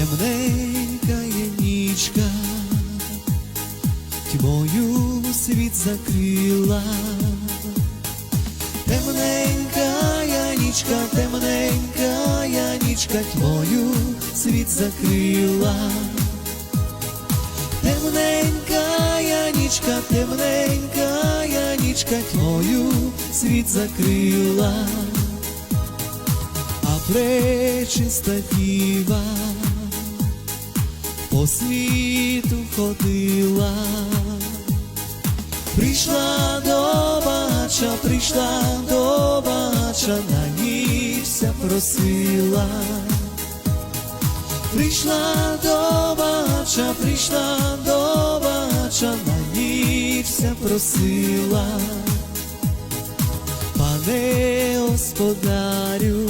темненька є нічка, тьмою світ закрила. Темненька я нічка, темненька я нічка, тьмою світ закрила. Темненька я нічка, темненька я нічка, тьмою світ закрила, пречиста діва по світу ходила. Прийшла до бача, прийшла до бача, на нівся просила. Прийшла до бача, прийшла до бача, на нівся просила. Пане господарю,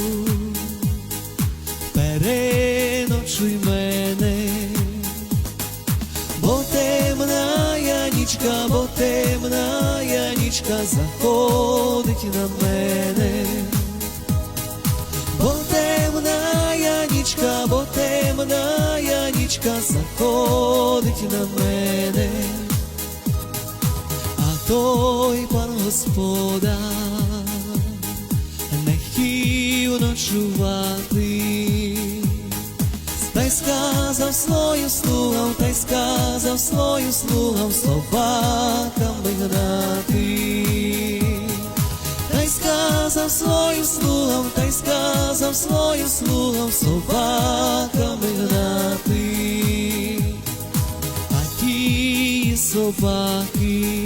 нічка, бо темна я нічка заходить на мене, бо темна я нічка, бо темна я нічка заходить на мене, а той пан господар не хотів ночувати. Сказав свою слугам, та й сказав свою слугам собаками гнати. Та й сказав свою слугам, та й сказав свою слугам собаками гнати. А ті собаки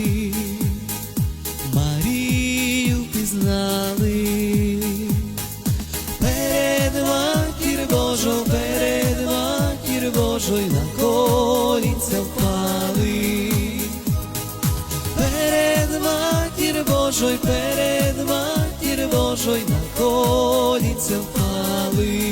колінця впали. Перед матір Божою, перед матір Божою на колінця впали.